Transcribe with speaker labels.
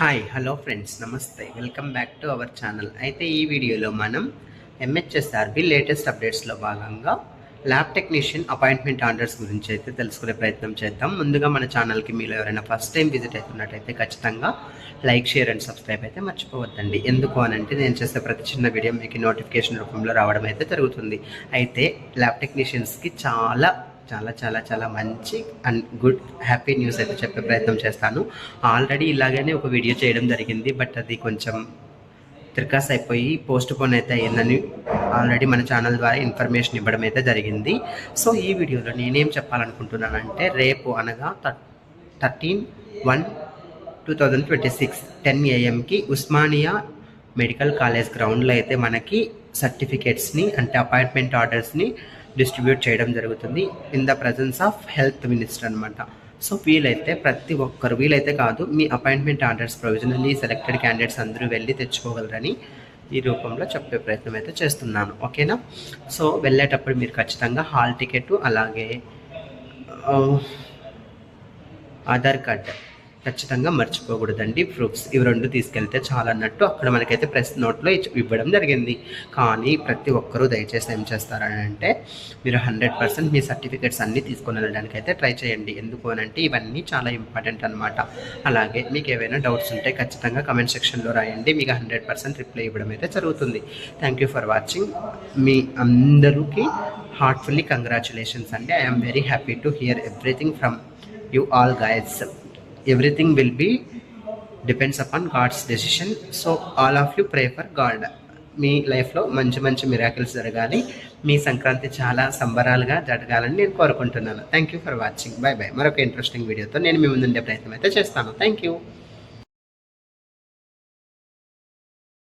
Speaker 1: Hi hello friends నమస్తే welcome back to our channel అయితే ఈ వీడియోలో మనం ఎంహెచ్ఎస్ఆర్బి లేటెస్ట్ అప్డేట్స్లో భాగంగా ల్యాబ్ టెక్నీషియన్ అపాయింట్మెంట్ ఆర్డర్స్ గురించి అయితే తెలుసుకునే ప్రయత్నం చేద్దాం. ముందుగా మన ఛానల్కి మీలో ఎవరైనా ఫస్ట్ టైం విజిట్ అవుతున్నట్టయితే ఖచ్చితంగా లైక్ షేర్ అండ్ సబ్స్క్రైబ్ అయితే మర్చిపోవద్దండి. ఎందుకు అని అంటే నేను చేసే ప్రతి చిన్న వీడియో మీకు నోటిఫికేషన్ రూపంలో రావడం అయితే జరుగుతుంది. అయితే ల్యాబ్ టెక్నీషియన్స్కి చాలా చాలా చాలా చాలా మంచి అండ్ గుడ్ హ్యాపీ న్యూస్ అయితే చెప్పే ప్రయత్నం చేస్తాను. ఆల్రెడీ ఇలాగనే ఒక వీడియో చేయడం జరిగింది బట్ అది కొంచెం త్రికాస్ అయిపోయి పోస్ట్ పోన్ అయితే అయ్యిందని ఆల్రెడీ మన ఛానల్ ద్వారా ఇన్ఫర్మేషన్ ఇవ్వడం అయితే జరిగింది. సో ఈ వీడియోలో నేనేం చెప్పాలనుకుంటున్నానంటే రేపు అనగా thirteen one two thousand twenty six ten ఏఎంకి Osmania medical college గ్రౌండ్లో అయితే మనకి సర్టిఫికేట్స్ని అంటే అపాయింట్మెంట్ ఆర్డర్స్ని డిస్ట్రిబ్యూట్ చేయడం జరుగుతుంది in the presence of health minister అనమాట సో వీలైతే ప్రతి ఒక్కరు వీలైతే కాదు మీ appointment orders provisionally selected candidates అందరూ వెళ్ళి తెచ్చుకోగలరని ఈ రూపంలో చెప్పే ప్రయత్నం అయితే చేస్తున్నాను. ఓకేనా? సో వెళ్ళేటప్పుడు మీరు ఖచ్చితంగా హాల్ టికెట్ అలాగే ఆధార్ కార్డ్ ఖచ్చితంగా మర్చిపోకూడదండి. ప్రూఫ్స్ ఇవి రెండు తీసుకెళ్తే చాలా అన్నట్టు అక్కడ మనకైతే ప్రెస్ నోట్లో ఇవ్వడం జరిగింది. కానీ ప్రతి ఒక్కరూ దయచేసి ఏం చేస్తారని అంటే మీరు హండ్రెడ్ పర్సెంట్ మీ సర్టిఫికేట్స్ అన్నీ తీసుకొని వెళ్ళడానికి అయితే ట్రై చేయండి. ఎందుకు అని అంటే ఇవన్నీ చాలా ఇంపార్టెంట్ అనమాట అలాగే మీకు ఏవైనా డౌట్స్ ఉంటే ఖచ్చితంగా కమెంట్ సెక్షన్లో రాయండి. మీకు హండ్రెడ్ పర్సెంట్ రిప్లై ఇవ్వడం అయితే జరుగుతుంది. Thank you for watching. మీ అందరికీ హార్ట్ఫుల్లీ కంగ్రాచులేషన్స్ అండి. I'm very happy to hear everything from you all guides everything will be depends upon God's decision so all of you pray for God మీ లైఫ్లో మంచి మంచి miracles జరగాలి. మీ సంక్రాంతి చాలా సంబరాలుగా జరగాలని నేను కోరుకుంటున్నాను. Thank you for watching bye bye మరొక interesting వీడియోతో నేను మీ ముందుండే ప్రయత్నం అయితే చేస్తాను. Thank you